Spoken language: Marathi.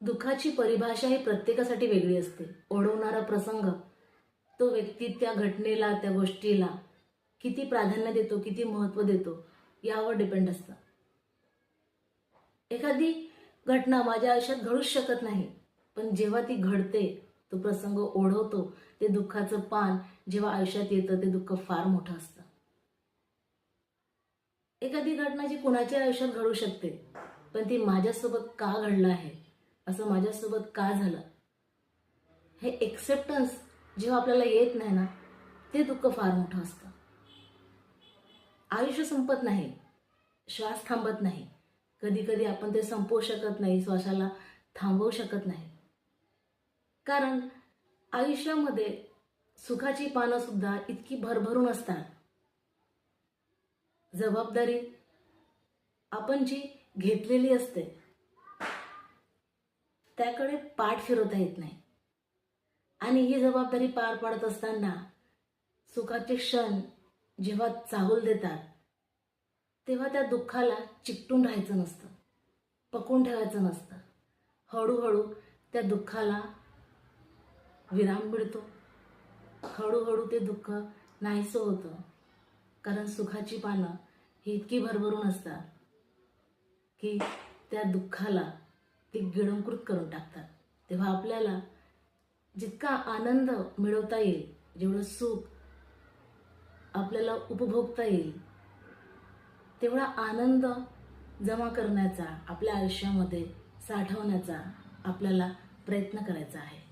दुःखाची परिभाषा ही प्रत्येकासाठी वेगळी असते. ओढवणारा प्रसंग तो व्यक्ती त्या घटनेला त्या गोष्टीला किती प्राधान्य देतो किती महत्त्व देतो यावर डिपेंड असतं. एखादी घटना माझ्या आयुष्यात घडूच शकत नाही पण जेव्हा ती घडते तो प्रसंग ओढवतो ते दुःखाचं पान जेव्हा आयुष्यात येतं ते दुःख फार मोठं असतं. एखादी घटना जी कुणाच्या आयुष्यात घडू शकते पण ती माझ्यासोबत का घडलं आहे असं माझ्यासोबत का झालं? हे एक्सेप्टन्स जेव्हा आपल्याला येत नाही ना ते दुःख फार मोठं असतं. आयुष्य संपत नाही श्वास थांबत नाही. कधी कधी आपण ते संपवू शकत नाही श्वासाला थांबवू शकत नाही. कारण आयुष्यामध्ये सुखाची पानं सुद्धा इतकी भरभरून असतात. जबाबदारी आपण जी घेतलेली असते त्याकडे पाठ फिरवता येत नाही. आणि ही जबाबदारी पार पाडत असताना सुखाचे क्षण जेव्हा चाहूल देतात तेव्हा त्या दुःखाला चिकटून राहायचं नसतं पकून ठेवायचं नसतं. हळूहळू त्या दुःखाला विराम मिळतो. हळूहळू ते दुःख नाहीसं होतं कारण सुखाची पानं ही इतकी भरभरून असतात की त्या दुःखाला ती गिळंकृत करून टाकतात. तेव्हा आपल्याला जितका आनंद मिळवता येईल जेवढं सुख आपल्याला उपभोगता येईल तेवढा आनंद जमा करण्याचा आपल्या आयुष्यामध्ये साठवण्याचा आपल्याला प्रयत्न करायचा आहे.